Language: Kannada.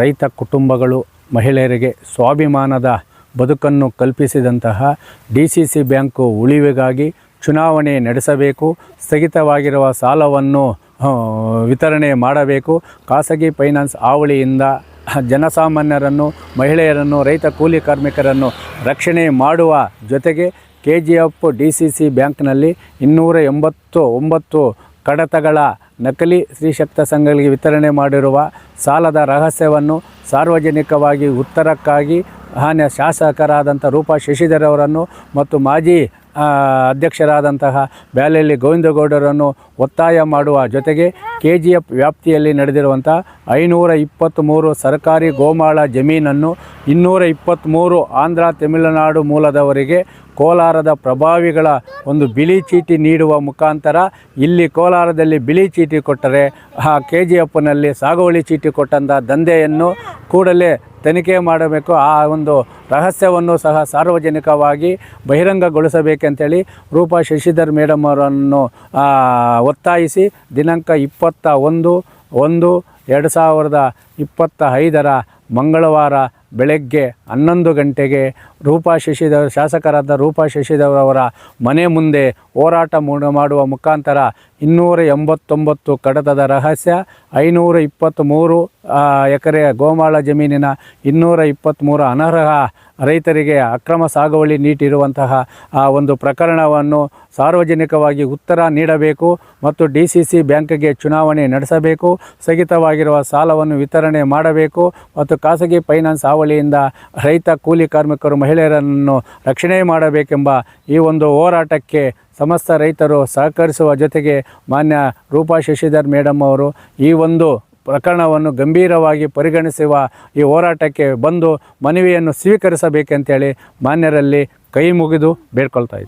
ರೈತ ಕುಟುಂಬಗಳು ಮಹಿಳೆಯರಿಗೆ ಸ್ವಾಭಿಮಾನದ ಬದುಕನ್ನು ಕಲ್ಪಿಸಿದಂತಹ ಡಿ ಸಿ ಸಿ ಬ್ಯಾಂಕು ಉಳಿವಿಗಾಗಿ ಚುನಾವಣೆ ನಡೆಸಬೇಕು, ಸ್ಥಗಿತವಾಗಿರುವ ಸಾಲವನ್ನು ವಿತರಣೆ ಮಾಡಬೇಕು. ಖಾಸಗಿ ಫೈನಾನ್ಸ್ ಆವಳಿಯಿಂದ ಜನಸಾಮಾನ್ಯರನ್ನು, ಮಹಿಳೆಯರನ್ನು, ರೈತ ಕೂಲಿ ಕಾರ್ಮಿಕರನ್ನು ರಕ್ಷಣೆ ಮಾಡುವ ಜೊತೆಗೆ K G F D C C ಬ್ಯಾಂಕ್ನಲ್ಲಿ ಇನ್ನೂರ ಎಂಬತ್ತು ಒಂಬತ್ತು ಕಡತಗಳ ನಕಲಿ ಸ್ತ್ರೀಶಕ್ತ ಸಂಘಗಳಿಗೆ ವಿತರಣೆ ಮಾಡಿರುವ ಸಾಲದ ರಹಸ್ಯವನ್ನು ಸಾರ್ವಜನಿಕವಾಗಿ ಉತ್ತರಕ್ಕಾಗಿ ಹಾನ್ಯ ಶಾಸಕರಾದಂಥ ರೂಪಾ ಶಶಿಧರ್ ಅವರನ್ನು ಮತ್ತು ಮಾಜಿ ಅಧ್ಯಕ್ಷರಾದಂತಹ ಬ್ಯಾಲೆಯಲ್ಲಿ ಗೋವಿಂದಗೌಡರನ್ನು ಒತ್ತಾಯ ಮಾಡುವ ಜೊತೆಗೆ ಕೆ ಜಿ ಎಫ್ ವ್ಯಾಪ್ತಿಯಲ್ಲಿ ನಡೆದಿರುವಂಥ ಐನೂರ ಇಪ್ಪತ್ತ್ಮೂರು ಸರ್ಕಾರಿ ಗೋಮಾಳ ಜಮೀನನ್ನು ಇನ್ನೂರ ಇಪ್ಪತ್ತ್ಮೂರು ಆಂಧ್ರ ತಮಿಳುನಾಡು ಮೂಲದವರಿಗೆ ಕೋಲಾರದ ಪ್ರಭಾವಿಗಳ ಒಂದು ಬಿಳಿ ಚೀಟಿ ನೀಡುವ ಮುಖಾಂತರ ಇಲ್ಲಿ ಕೋಲಾರದಲ್ಲಿ ಬಿಳಿ ಚೀಟಿ ಕೊಟ್ಟರೆ ಆ ಕೆ ಜಿ ಎಫ್ನಲ್ಲಿ ಸಾಗುವಳಿ ಚೀಟಿ ಕೊಟ್ಟಂಥ ದಂಧೆಯನ್ನು ಕೂಡಲೇ ತನಿಖೆ ಮಾಡಬೇಕು. ಆ ಒಂದು ರಹಸ್ಯವನ್ನು ಸಹ ಸಾರ್ವಜನಿಕವಾಗಿ ಬಹಿರಂಗಗೊಳಿಸಬೇಕಂತೇಳಿ ರೂಪಾ ಶಶಿಧರ್ ಮೇಡಮ್ ಅವರನ್ನು ಒತ್ತಾಯಿಸಿ ದಿನಾಂಕ ಇಪ್ಪತ್ತ ಒಂದು ಒಂದು ಎರಡು ಸಾವಿರದ ಇಪ್ಪತ್ತ ಐದರ ಮಂಗಳವಾರ ಬೆಳಗ್ಗೆ ಹನ್ನೊಂದು ಗಂಟೆಗೆ ರೂಪಾ ಶಶಿಧರ್, ಶಾಸಕರಾದ ರೂಪಾ ಶಶಿಧರ್ ಅವರ ಮನೆ ಮುಂದೆ ಹೋರಾಟ ಮೂಡ ಮಾಡುವ ಮುಖಾಂತರ ಇನ್ನೂರ ಎಂಬತ್ತೊಂಬತ್ತು ಕಡತದ ರಹಸ್ಯ, ಐನೂರ ಇಪ್ಪತ್ತ್ಮೂರು ಎಕರೆ ಗೋಮಾಳ ಜಮೀನಿನ ಇನ್ನೂರ ಇಪ್ಪತ್ತ್ಮೂರು ಅನರ್ಹ ರೈತರಿಗೆ ಅಕ್ರಮ ಸಾಗುವಳಿ ನೀಡಿರುವಂತಹ, ಆ, ಒಂದು ಪ್ರಕರಣವನ್ನು ಸಾರ್ವಜನಿಕವಾಗಿ ಉತ್ತರ ನೀಡಬೇಕು ಮತ್ತು ಡಿ ಸಿ ಸಿ ಬ್ಯಾಂಕ್ಗೆ ಚುನಾವಣೆ ನಡೆಸಬೇಕು, ಸ್ಥಗಿತವಾಗಿರುವ ಸಾಲವನ್ನು ವಿತರಣೆ ಮಾಡಬೇಕು ಮತ್ತು ಖಾಸಗಿ ಫೈನಾನ್ಸ್ ಹಾವಳಿಯಿಂದ ರೈತ ಕೂಲಿ ಕಾರ್ಮಿಕರು ಮಹಿಳೆಯರನ್ನು ರಕ್ಷಣೆ ಮಾಡಬೇಕೆಂಬ ಈ ಒಂದು ಹೋರಾಟಕ್ಕೆ ಸಮಸ್ತ ರೈತರು ಸಹಕರಿಸುವ ಜೊತೆಗೆ ಮಾನ್ಯ ರೂಪಾ ಶಶಿಧರ್ ಮೇಡಮ್ ಅವರು ಈ ಒಂದು ಪ್ರಕರಣವನ್ನು ಗಂಭೀರವಾಗಿ ಪರಿಗಣಿಸುವ ಈ ಹೋರಾಟಕ್ಕೆ ಬಂದು ಮನವಿಯನ್ನು ಸ್ವೀಕರಿಸಬೇಕಂತೇಳಿ ಮಾನ್ಯರಲ್ಲಿ ಕೈ ಮುಗಿದು ಬೇಡ್ಕೊಳ್ತಾ